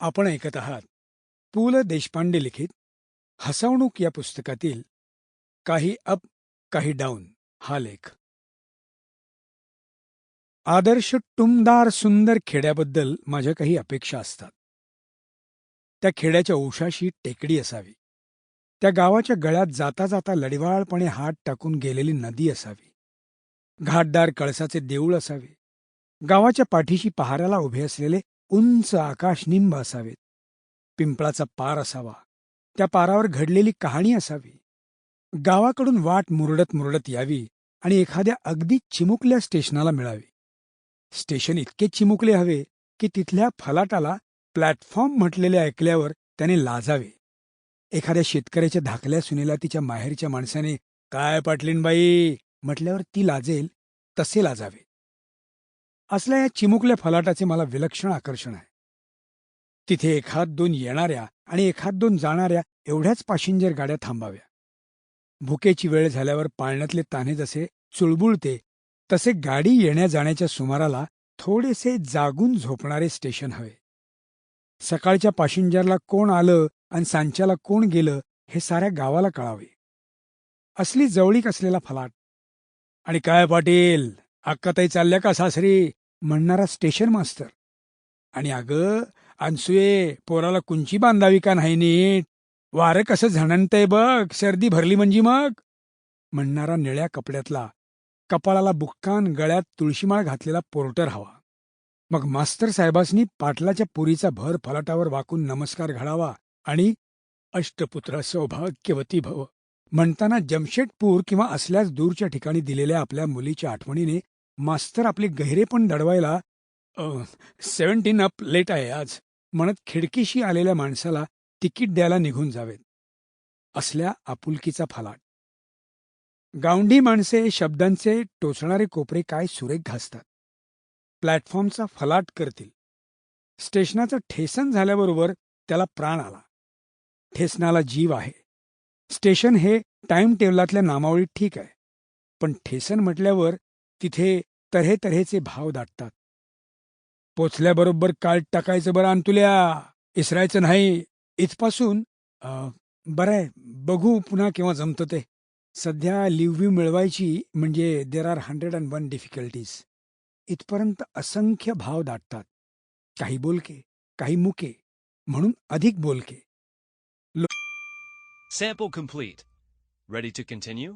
आपण ऐकत आहात पु ल देशपांडे लिखित हसवणूक या पुस्तकातील काही अप काही डाऊन हा लेख. आदर्श टुमदार सुंदर खेड्याबद्दल माझ्या काही अपेक्षा असतात. त्या खेड्याच्या उशाशी टेकडी असावी. त्या गावाच्या गळ्यात जाता जाता लढिवाळपणे हात टाकून गेलेली नदी असावी. घाटदार कळसाचे देऊळ असावे. गावाच्या पाठीशी पहाराला उभे असलेले उंच आकाशनिंब असावेत. पिंपळाचा पार असावा. त्या पारावर घडलेली कहाणी असावी. गावाकडून वाट मुरडत मुरडत यावी आणि एखाद्या अगदी चिमुकल्या स्टेशनाला मिळावी. स्टेशन इतके चिमुकले हवे की तिथल्या फलाटाला प्लॅटफॉर्म म्हटलेले ऐकल्यावर त्याने लाजावे. एखाद्या शेतकऱ्याच्या धाकल्या सुनेला तिच्या माहेरच्या माणसाने काय पाटलीनबाई म्हटल्यावर ती लाजेल तसे लाजावे. असल्या या चिमुकल्या फलाटाचे मला विलक्षण आकर्षण आहे. तिथे एखाद दोन येणाऱ्या आणि एखाद दोन जाणाऱ्या एवढ्याच पाशिंजर गाड्या थांबाव्या. भुकेची वेळ झाल्यावर पाळण्यातले ताने जसे चुळबुळते तसे गाडी येण्या जाण्याच्या सुमाराला थोडेसे जागून झोपणारे स्टेशन हवे. सकाळच्या पाशिंजरला कोण आलं आणि सांच्याला कोण गेलं हे साऱ्या गावाला कळावे. असली जवळीक असलेला फलाट. आणि काय पाटील अक्काताई चालल्या का सासरी? म्हणणारा स्टेशन मास्तर. आणि अगं अनसुये पोराला कुंची बांधावी का नाही नीट? वारं कसं झणणतंय बघ सर्दी भरली म्हणजे मग? म्हणणारा निळ्या कपड्यातला कपाळाला बुक्कान गळ्यात तुळशीमाळ घातलेला पोर्टर हवा. मग मास्तर साहेबासनी पाटलाच्या पुरीचा भर फलाटावर वाकून नमस्कार घडावा आणि अष्टपुत्र सौभाग्यवती भव. म्हणताना जमशेदपूर किंवा असल्याच दूरच्या ठिकाणी दिलेल्या आपल्या मुलीच्या आठवणीने मास्तर आपले गहिरे पण दडवायला सेव्हन्टीन अप लेट आहे आज. म्हणत खिडकीशी आलेल्या माणसाला तिकीट द्यायला निघून जावेत. असल्या आपुलकीचा फलाट. गावंडी माणसे शब्दांचे टोचणारे कोपरे काय सुरेख घासतात. प्लॅटफॉर्मचा फलाट करतील. स्टेशनाचं ठेसन झाल्याबरोबर त्याला प्राण आला. ठेसनाला जीव आहे. स्टेशन हे टाइम टेबलातल्या नामावळीत ठीक आहे. पण ठेसन म्हटल्यावर तिथे तऱ्हे तऱ्हेचे भाव दाटतात. पोचल्याबरोबर काळ टाकायचं बरं अंतुल्या इसरायचं नाही. इथपासून बरं आहे बघू पुन्हा केव्हा जमतं ते. सध्या लिव्ह्यू मिळवायची म्हणजे there are hundred and one difficulties इथपर्यंत असंख्य भाव दाटतात. काही बोलके काही मुके म्हणून अधिक बोलके. Sample complete. Ready to continue?